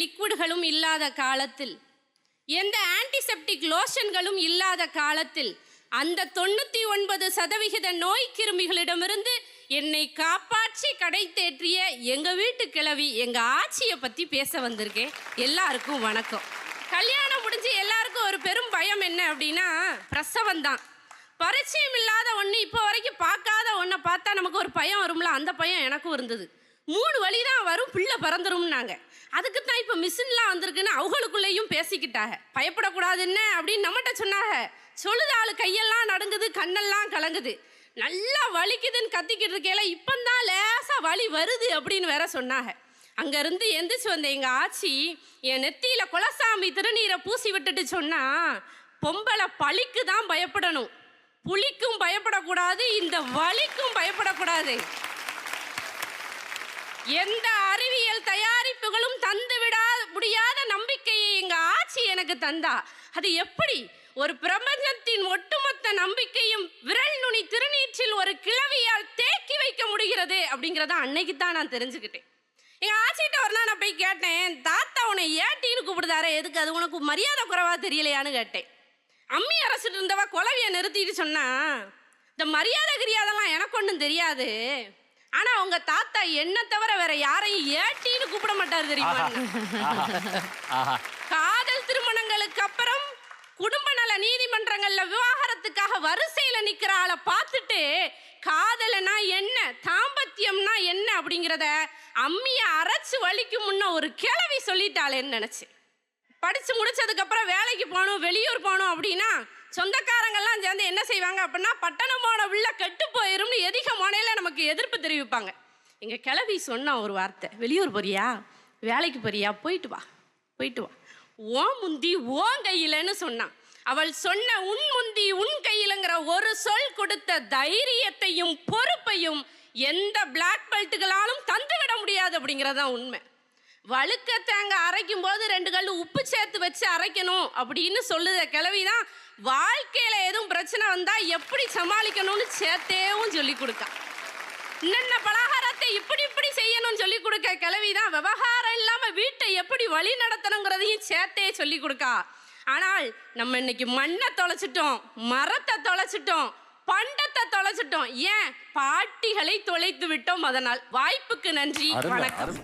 லிக்விடுகளும் இல்லாத காலத்தில் எந்த ஆன்டிசெப்டிக் லோஷன்களும் இல்லாத காலத்தில் அந்த தொண்ணூற்றி ஒன்பது சதவிகித நோய் கிருமிகளிடமிருந்து என்னை காப்பாற்றி கடை தேற்றிய எங்கள் வீட்டு கிழவி எங்கள் ஆட்சியை பற்றி பேச வந்திருக்கேன். எல்லாருக்கும் வணக்கம். கல்யாணம் முடிஞ்சு எல்லாருக்கும் ஒரு பெரும் பயம் என்ன அப்படின்னா பிரசவம் தான். பரிச்சயம் இல்லாத ஒன்று இப்போ வரைக்கும் பார்க்காத ஒன்றை பார்த்தா நமக்கு ஒரு பயம் வரும்ல? அந்த பயம் எனக்கும் இருந்தது. மூணு வழி தான் வரும் பிள்ளை பறந்துரும்னாங்க. அதுக்கு தான் இப்போ மிஷின்லாம் வந்திருக்குன்னு அவங்களுக்குள்ளேயும் பேசிக்கிட்டாங்க. பயப்படக்கூடாதுன்னு அப்படின்னு நம்மகிட்ட சொன்னாங்க. சொல்லுது ஆளு கையெல்லாம் நடுங்குது கண்ணெல்லாம் கலங்குது. நல்லா வலிக்குதுன்னு கத்திக்கிட்டு இருக்கையில இப்பந்தான் லேசா வலி வருது அப்படின்னு வேற சொன்னாங்க. அங்கேருந்து எந்திரிச்சு வந்த எங்கள் ஆச்சி என் நெத்தியில் குலசாமி திருநீரை பூசி விட்டுட்டு சொன்னா பொம்பளை பழிக்கு தான் பயப்படணும். புளிக்கும் பயப்படக்கூடாது இந்த வலிக்கும் பயப்படக்கூடாது. எந்த அறிவியல் தயாரிப்புகளும் தந்து விடா முடியாத நம்பிக்கையை எங்க ஆட்சி எனக்கு தந்தா அது எப்படி? ஒரு பிரபஞ்சத்தின் ஒட்டுமொத்த நம்பிக்கையும் விரல் நுனி திருநீற்றில் ஒரு கிளவியால் தேக்கி வைக்க முடிகிறது அப்படிங்கிறத அன்னைக்கு தான் நான் தெரிஞ்சுக்கிட்டேன். எங்கள் ஆச்சிட்ட ஒரு நாள் நான் போய் கேட்டேன் தாத்தா உன்னை ஏட்டின்னு கூப்பிடுதாரே எதுக்கு அது உனக்கு மரியாதை குறைவா தெரியலையான்னு கேட்டேன். அம்மி அரசுட்டு இருந்தவா குலவியை நிறுத்திட்டு சொன்னா இந்த மரியாதை கிரியாதெல்லாம் எனக்கு ஒன்றும் தெரியாது. ஆனா உங்க தாத்தா என்ன தவிர வேற யாரையும் ஏட்டின்னு கூப்பிட மாட்டாரு தெரியுமா? காதல் திருமணங்களுக்கு அப்புறம் குடும்ப நல நீதிமன்றங்கள்ல விவாகரத்துக்காக வரிசையில நிக்கிற ஆளை பார்த்துட்டு காதலனா என்ன தாம்பத்தியம்னா என்ன அப்படிங்கிறத அம்மிய அரைச்சு வலிக்கும் முன்ன ஒரு கிழவி சொல்லிட்டாளேன்னு நினைச்சேன் படித்து முடித்ததுக்கப்புறம் வேலைக்கு போகணும் வெளியூர் போகணும் அப்படின்னா சொந்தக்காரங்கெல்லாம் சேர்ந்து என்ன செய்வாங்க அப்படின்னா பட்டணமான உள்ள கெட்டு போயிரும்னு எதிக முனையில நமக்கு எதிர்ப்பு தெரிவிப்பாங்க. எங்கள் கிளவி சொன்னான் ஒரு வார்த்தை வெளியூர் போறியா? வேலைக்கு போறியா? போயிட்டு வா போயிட்டு வா. ஓ முந்தி ஓ கையிலன்னு சொன்னான். அவள் சொன்ன உன் முந்தி உன் கையிலங்கிற ஒரு சொல் கொடுத்த தைரியத்தையும் பொறுப்பையும் எந்த பிளாக் பெல்ட்டுகளாலும் தந்துவிட முடியாது அப்படிங்கிறதான் உண்மை. வழுக்க தேங்காய் அரைக்கும் போது ரெண்டு கல் உப்பு சேர்த்து வச்சு அரைக்கணும் அப்படின்னு சொல்லுத கிழவி தான் வாழ்க்கையில எதுவும் பிரச்சனை வந்தா எப்படி சமாளிக்கணும்னு சேர்த்தேவும் சொல்லி கொடுக்கா என்னென்ன பலகாரத்தை இப்படி இப்படி செய்யணும்னு சொல்லி கொடுக்க கிழவி தான் விவகாரம் இல்லாம வீட்டை எப்படி வழி நடத்தணுங்கிறதையும் சேர்த்தே சொல்லி கொடுக்கா. ஆனால் நம்ம இன்னைக்கு மண்ணை தொலைச்சிட்டோம் மரத்தை தொலைச்சிட்டோம் பண்டத்தை தொலைச்சிட்டோம். ஏன்? பாட்டிகளை தொலைத்து விட்டோம் அதனால். வாய்ப்புக்கு நன்றி. வணக்கம்.